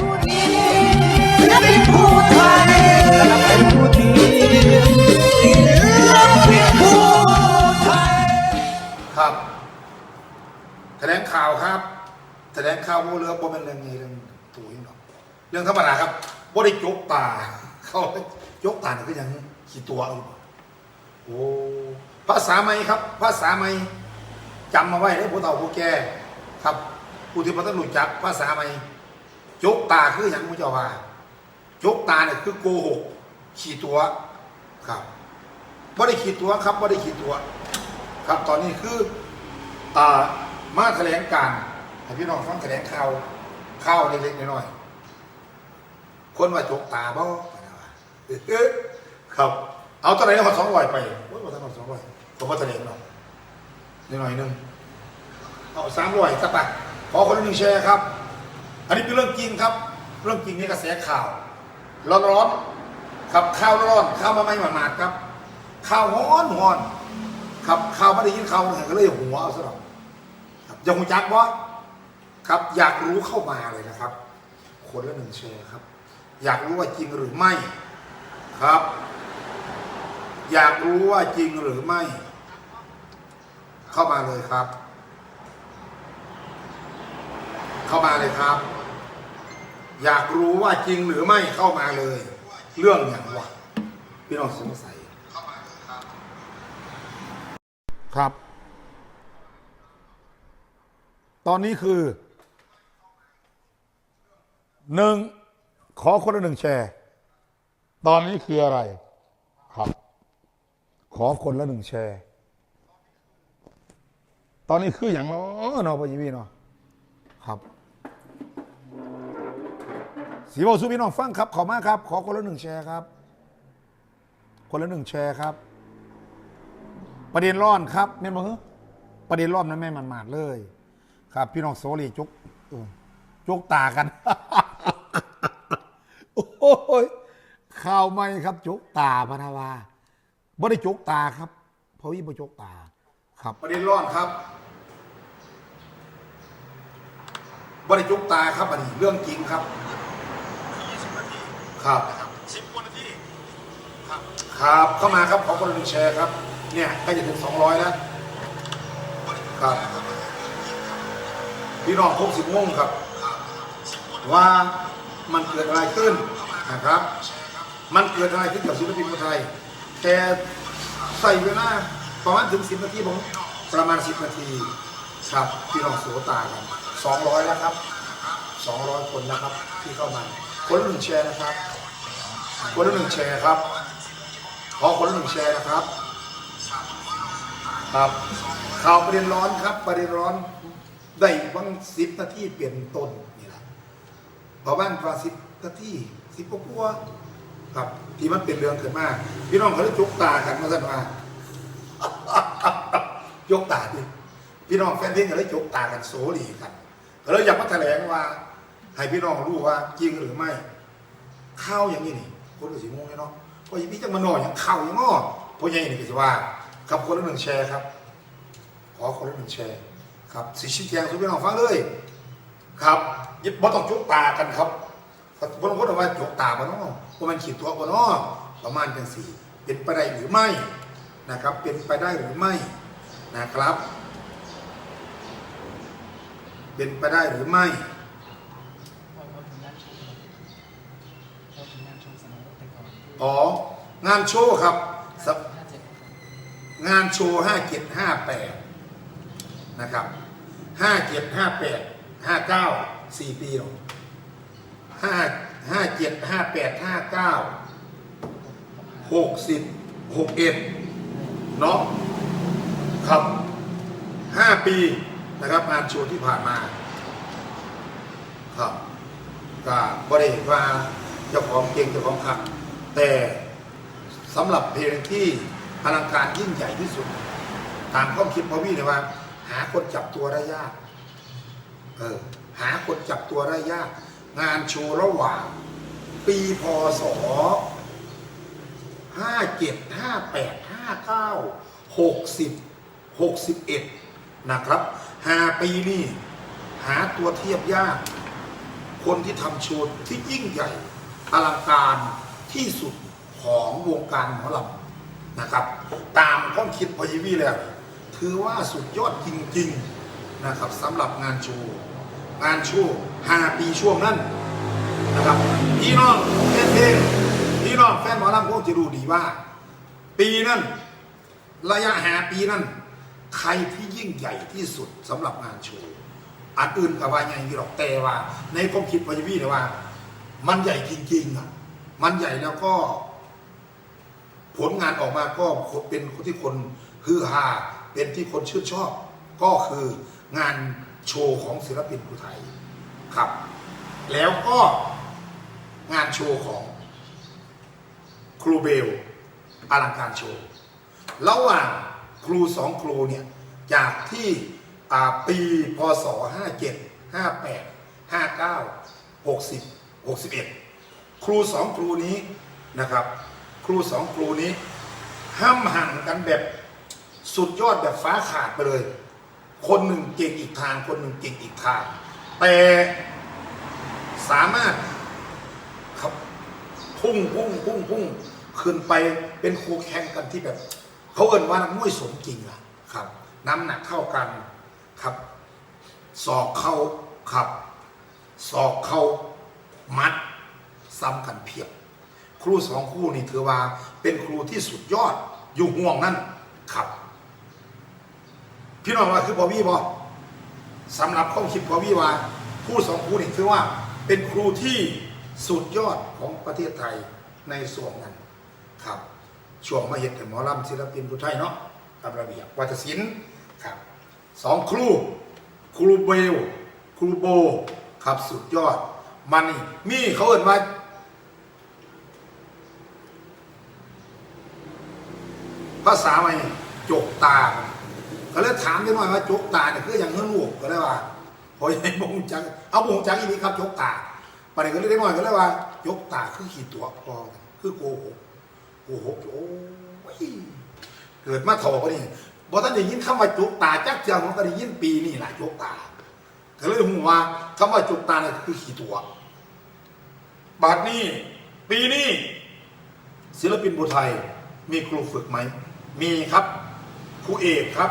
ผู้ดีศิลปินผู้ไทยแลป็นผู้ดีศิลปินผู้ไทยครับ แถลงข่าวครับ แถลงข่าวว่าเรือบ่เป็นเรื่องนี้เรื่องตัวนี้หรอกเรื่องธรรมดาครับบ่ได้จกตาเขาจกตาเนี่ยก็ยังขี่ตัวเอาโอ้ภาษาไม่ครับ ภาษาไม่จำมาไว้เลยผู้เฒ่าผู้แก่ครับผู้ที่พอต้องรู้จักภาษาไม่ จกตาคืออย่างมุจาว่าจกตาเนี่ยคือโกหกขี่ตัวครับบ่ได้ขี่ตัวครับบ่ได้ขี่ตัว ครับตอนนี้คืออ่ามาแถลงการให้พี่น้องฟังแถลงข่าวข่าวเล็กๆน้อยๆคนว่าจกตาบ่เอ้อครับ เอาตอนไหนหอดสองร้อยไปโอ้ยบ่ทันหอดสองร้อยผมว่าแถลงหรอกนิดหน่อยหนึงเอาสามร้อยสักปะขอคนหนึ่งแชร์ครับ อันนี้เป็นเรื่องจริงครับ เรื่องจริงในกระแสข่าว ร้อนๆครับข่าวร้อนข่าวมาไม่หมาดๆครับข่าวฮ้อนฮ้อนครับข่าวไม่ได้ยินข่าวเลยก็เลยหัวเอาซะหน่อยครับอยากหูจักวะครับอยากรู้เข้ามาเลยนะครับ คนละหนึ่งแชร์ครับ อยากรู้ว่าจริงหรือไม่ครับ อยากรู้ว่าจริงหรือไม่ เข้ามาเลยครับ เข้ามาเลยครับ อยากรู้ว่าจริงหรือไม่เข้ามาเลย เรื่องอย่างวะพี่น้องสงสัยครับ ตอนนี้คือหนึ่งขอคนละหนึ่งแชร์ ตอนนี้คืออะไร ครับ ขอคนละหนึ่งแชร์ ตอนนี้คืออย่างเนาะเนาะพี่พี่เนาะครับ สีโมสุพี่น้องฟังครับ ขอมากครับ ขอคนละหนึ่งแชร์ครับ คนละหนึ่งแชร์ครับ ประเด็นร้อนครับแม่นบ่ฮะประเด็นร้อนนั้นแม่มันมาดเลย ครับ พี่น้องโซลีจุกจุกตากัน โอ้ยข่าวใหม่ครับ จุกตาพนาวาบ่ได้จุกตาครับ เพราะวิบ่จุกตา ครับ ประเด็นร้อนครับบ่ได้จุกตาครับอันนี้เรื่องจริงครับ ครับสิบกว่านาทีครับเข้ามาครับขอคนละหนึ่งแชร์ครับ เนี่ยใกล้จะถึงสองร้อยแล้วครับพี่น้องครบสิบโมงครับ ว่ามันเกิดอะไรขึ้นนะครับ มันเกิดอะไรขึ้นกับศิลปินคนไทยแต่ใส่เวลาประมาณถึงสิบนาทีผมประมาณสิบนาทีครับพี่น้องโสตากันสองร้อยแล้วครับสองร้อยคนแล้วครับที่เข้ามาคนละหนึ่งแชร์นะครับ คนละหนึ่งแชร์ครับ ขอคนละหนึ่งแชร์นะครับ ครับข่าวประเด็นร้อนครับ ประเด็นร้อนได้บางสิบนาทีเปลี่ยนต้นนี่แหละประมาณกว่าสิบนาทีสิบกว่าครับที่มันเป็นเรื่องขึ้นมาพี่น้องเขาได้ยกตากันมาสันว่ายกตาดิพี่น้องแฟนเพลงก็เลยยกตากันโซลีกันก็เลยอยากมาแถลงว่าให้พี่น้องรู้ว่าจริงหรือไม่ข้าวอย่างนี้นี่ คนละสีม่วงเลยเนาะเพราะอย่างพี่จังมาหน่อยอย่างข้าอย่างง้อเพราะอย่างนี้นี่ก็จว่าครับคนละหนึ่งแชร์ครับ ขอคนละหนึ่งแชร์ครับสีชี้แจงสุดพี่น้องฟังเลย ครับยึดบ่ต้องจุกตากันครับบางคนบอกว่าจุกตาบ่เนาะว่ามันขีดตัวบ่เนาะประมาณเป็นสี่ เป็นไปได้หรือไม่นะครับ เป็นไปได้หรือไม่นะครับ เป็นไปได้หรือไม่ เราเราถึงงานโชว์เราถึงงานโชว์สนามรถแต่ก่ อ๋อ งานโชว์ครับสงานโชว์ห้าเจ็ดห้าแปดนะครับห้าเจ็ดห้าแปดห้าเก้าสี่ปีหรอกห้าห้าเจ็ดห้าแปดห้าเก้าหกสิบหกเอ็ดเนาะครับห้าปีนะครับงานโชว์ที่ผ่านมา ครับก็บริเห็นว่าเจ้าของเก่งเจ้าของขับ แต่สำหรับเพลงที่อลังการยิ่งใหญ่ที่สุด ตามความคิดพอวี่เนี่ยว่า หาคนจับตัวได้ยากเออหาคนจับตัวได้ยาก งานโชว์ระหว่าง ปีพศห้าเจ็ดห้าแปดห้าเก้าหกสิบหกสิบเอ็ดนะครับหาปีนี่หาตัวเทียบยาก คนที่ทำโชว์ที่ยิ่งใหญ่อลังการ ที่สุดของวงการหมอลำนะครับ ตามข้อคิดพอยีวีแล้วถือว่าสุดยอดจริงๆนะครับสำหรับงานโชว์งานโชว์5ปีช่วงนั้นนะครับพี่น้องแฟนเพลงพี่น้องแฟนหมอลำคงจะรู้ดีว่า ปีนั้นระยะหาปีนั้น ใครที่ยิ่งใหญ่ที่สุดสำหรับงานโชว์อันอื่นกับว่าไงหรอกแต่ว่า ในความคิดพอยีวีเนี่ยว่า มันใหญ่จริงๆอะ มันใหญ่แล้วก็ ผลงานออกมาก็เป็นที่คนฮือฮาเป็นที่คนชื่นชอบ ก็คืองานโชว์ของศิลปินผู้ไทยครับ แล้วก็งานโชว์ของครูเบลอลังการโชว์ระหว่างครูสองครูเนี่ยจากที่ปีพศ 57 58 59 60 61 ครูสองครูนี้นะครับ ครูสองครูนี้ห้ามห่างกันแบบสุดยอดแบบฟ้าขาดไปเลย คนหนึ่งเก่งอีกทาง คนหนึ่งเก่งอีกทาง แต่สามารถครับพุ่งพุ่งพุ่งพุ่งขึ้นไปเป็นครูแข่งกันที่แบบ เขาเอ่นว่านักมวยสมจริงอะครับ น้ำหนักเท่ากันครับศอกเข้าครับศอกเข้ามัด ซ้ำกันเพียบ ครูสองครูนี่ถือว่าเป็นครูที่สุดยอดอยู่ห่วงนั่นครับ พี่น้องว่าคือพอวี่บอสำหรับข้อคิดพอวี่ว่าครูสองครูนี่ถือว่าเป็นครูที่สุดยอดของประเทศไทยในส่วนนั้นครับช่วงมาเห็นแต่หมอลำศิลปินผู้ไทยเนาะตามระเบียบวัฒศิลป์ครับสองครู ครูเบล ครูโบ ครับสุดยอด มันนี่มีเขาเอ่นว่า ภาษาใหม่จกตาก็เลยถามได้หน่อยว่าจกตาเนี่ยคืออย่างเงื่อนลูกก็เลยว่าพอยังบงจังเอาบงจังอีกนี้ครับจกตาประเด็นก็เลยได้หน่อยก็เลยว่าจกตาคือขีดตัวพอคือโกหกโกหกโอ้ยเกิดมาถอก็นี่บอท่านได้ยินคำว่าจกตาจักเจ้าผมก็ได้ยินปีนี่แหละจกตาก็เลยหูว่าคำว่าจกตาเนี่ยคือขีดตัวบาทนี้ปีนี้ศิลปินบุไทยมีครูฝึกไหม มีครับครูเอกครับ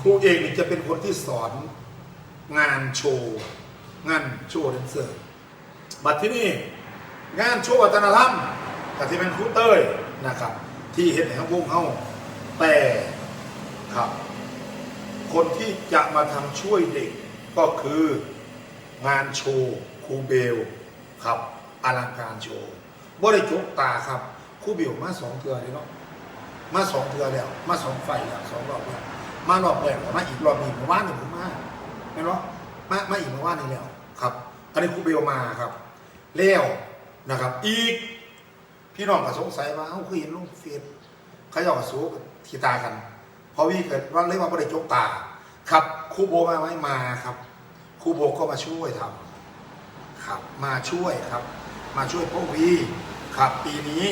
ครูเอกนี่จะเป็นคนที่สอนงานโชว์งานโชว์แดนเซอร์บัดที่นี่งานโชว์วัฒนธรรมก็จะเป็นครูเต้ยนะครับ ที่เห็นในห้องวงเฮาแต่ครับ คนที่จะมาทำช่วยเด็กก็คืองานโชว์ครูเบลครับอลังการโชว์บ่ได้จกตาครับครูเบลมาสองเทือเลยเนาะ มาสองเทือแล้ว มาสองไฟแล้วสองรอบแล้วมารอบแรกมาอีกรอบนี้เมื่านนี่ผมมาเห็นเนาะมามาอีกเมื่านนี้แล้วครับ อันนี้ครูเบลมาครับแล้วนะครับ อีก พี่น้องก็สงสัยว่าเอ้าคือเห็นลงเฟซเขาเจะสู้ทีตากันพอวี่เกิดว่าเรียกว่าบริจกตา ครับครูโบมาไหมมาครับครูโบก็มาช่วยทำครับ มาช่วยครับ มาช่วยพ่อวีครับ ปีนี้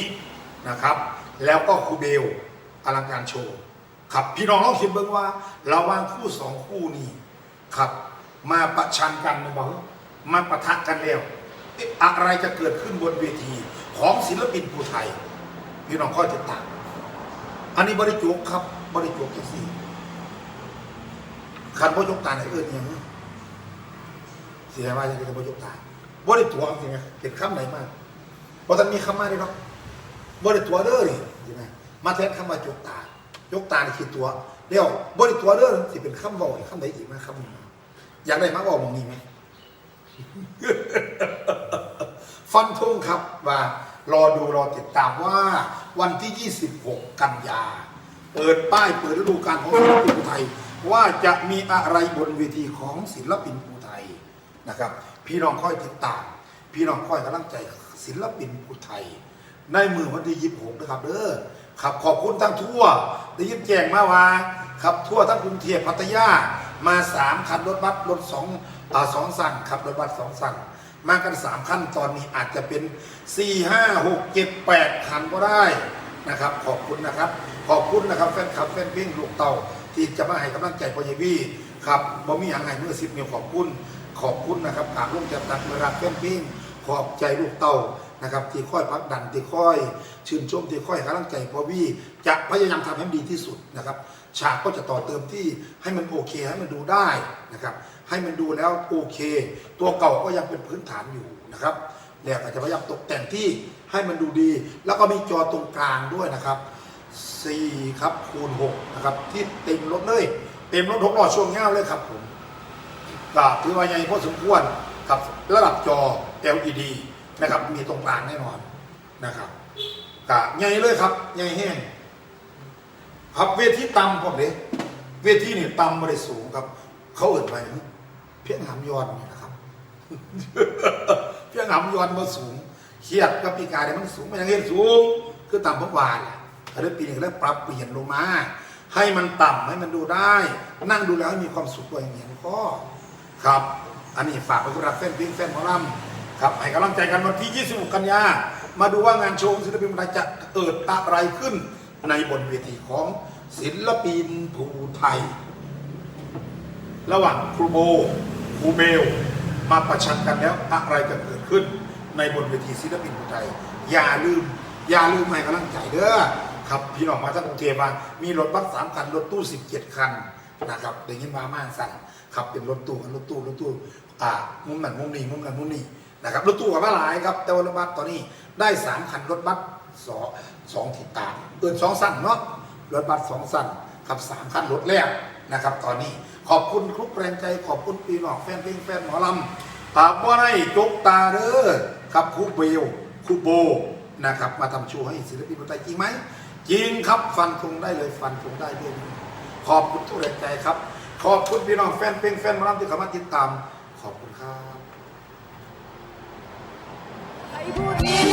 นะครับ แล้วก็ครูเบลอลังการโชว์ครับพี่น้องลองคิดเบิ่งว่าระว่างคู่สองคู่นี้ครับ มาประชันกันนะบอกมาประทะกันแล้วอะไรจะเกิดขึ้นบนเวทีของศิลปินผู้ไทย พี่น้องก็จะตามอันนี้บริจกครับบริจกจังสี่ขันบริจกตาไหนเอื่นยังเสียว่าจะเป็นบริจกตาบริตัวจริงไหมเป็นคำไหนมากเพราะท่านมีคำมาด้วยเนา บริตัวเด้อนี่ใช่ไหมมาแทนคำว่าจกตา จกตานี่คือตัวเดี๋ยวบริตัวเด้อสิเป็นคำบอกคำไหนอีกไหมคำหนึ่งอยากได้มาบอกมองนี้ไหมฟันธงครับว่ารอดูรอติดตามว่าวันที่ 26 กันยา เปิดป้ายเปิดฤดูกาลของศิลปินภูไทย ว่าจะมีอะไรบนเวทีของศิลปินภูไทยนะครับ พี่น้องค่อยติดตาม พี่น้องค่อยกำลังใจศิลปินภูไทย ในมือวันที่26นะครับเด้อครับขอบคุณทั้งทั่วได้ยินแจ้งมาว่าครับทั่วทั้งกรุงเทพพัทยามาสามคันรถบัสรถสองอ่าสองสั่งครับรถบัสสองสั่งมากันสามขั้นตอนนี้อาจจะเป็นสี่ห้าหกเจ็ดแปดคันก็ได้นะครับ ขอบคุณนะครับ ขอบคุณนะครับแฟนคลับแฟนเพลงลูกเต่าที่จะมาให้กำลังใจพอยวีครับบ่มีอย่างไรเมื่อสิบนิ้วขอบคุณ ขอบคุณนะครับกราบลงจากตักเวลาแฟนเพลงขอบใจลูกเต้า นะครับที่ค่อยพักดันที่ค่อยชื่นชมที่ค่อยกำลังใจพอวี่จะพยายามทำให้ดีที่สุดนะครับฉากก็จะต่อเติมที่ให้มันโอเคให้มันดูได้นะครับให้มันดูแล้วโอเค ตัวเก่าก็ยังเป็นพื้นฐานอยู่นะครับแล้วก็จะพยายามตกแต่งที่ให้มันดูดี แล้วก็มีจอตรงกลางด้วยนะครับ4ครับคูณ6นะครับที่เต็มรถเลย เต็มรถหกล้อช่วงเงาเลยครับผมก็ถือว่าใหญ่พอสมควรกับระดับจอ LED นะครับ มีตรงกลางแน่นอนนะครับก็ใหญ่เลยครับใหญ่แห้งครับเวทีต่ำผมเด็เวทีนี่ต่ำไม่ได้สูงครับ เขาเอื่นไปเพียงหามยอนนี่นะครับ เพียงหามยอนมาสูงเครียดกับปีกาเนี่ยมันสูงมันยังเห็นสูง คือต่ำพวกวานแหละแต่เรื่อปีนี้ก็ได้ปรับเปลี่ยนลงมา ให้มันต่ำให้มันดูได้ นั่งดูแล้วมีความสุขตัวอย่างนี้ก็ครับ อันนี้ฝากไปสำหรับแฟนพลงแฟนหมอลำ ครับให้กำลังใจกันวันที่ 26 กันยา มาดูว่างานโชว์ศิลปินคนไทยจะเกิดอะไรขึ้นในบนเวทีของศิลปินภูไทย ระหว่างครูโบครูเบล มาประชันกันแล้วอะไรจะเกิดขึ้น ในบนเวทีศิลปินคนไทย อย่าลืม อย่าลืมให้กำลังใจเด้อครับพี่น้องมาจากกรุงเทพมามีรถบัสสามคันรถตู้ 17 คันนะครับเดี๋ยวนี้มาม่านสั่งขับเป็นรถตู้รถตู้รถตู้อ่ามุมนั้นมุมนี้มุมนั้นมุมนี้ นะครับรถตู้กับมาหลายครับ แต่ว่ารถบัสตอนนี้ได้สามคันรถบัสสองสองทิศตางเออสองสั้นเนาะรถบัสสองสั้นขับสามคันรถแรกนะครับ ตอนนี้ขอบคุณครุกแรงใจขอบคุณปีน้องแฟนเพลงแฟนหมอลำตาบ่ได้จกตาเด้อครับครูเบลครูโบนะครับ มาทำชว์ให้ศิลปินคนไทยจริงไหมจริงครับฟันธงได้เลยฟันธงได้ด้วยขอบคุณทุกแรงใจครับ ขอบคุณพี่น้องแฟนเพลงแฟนหมอลำที่เข้ามาติดตามขอบคุณครับ I 不起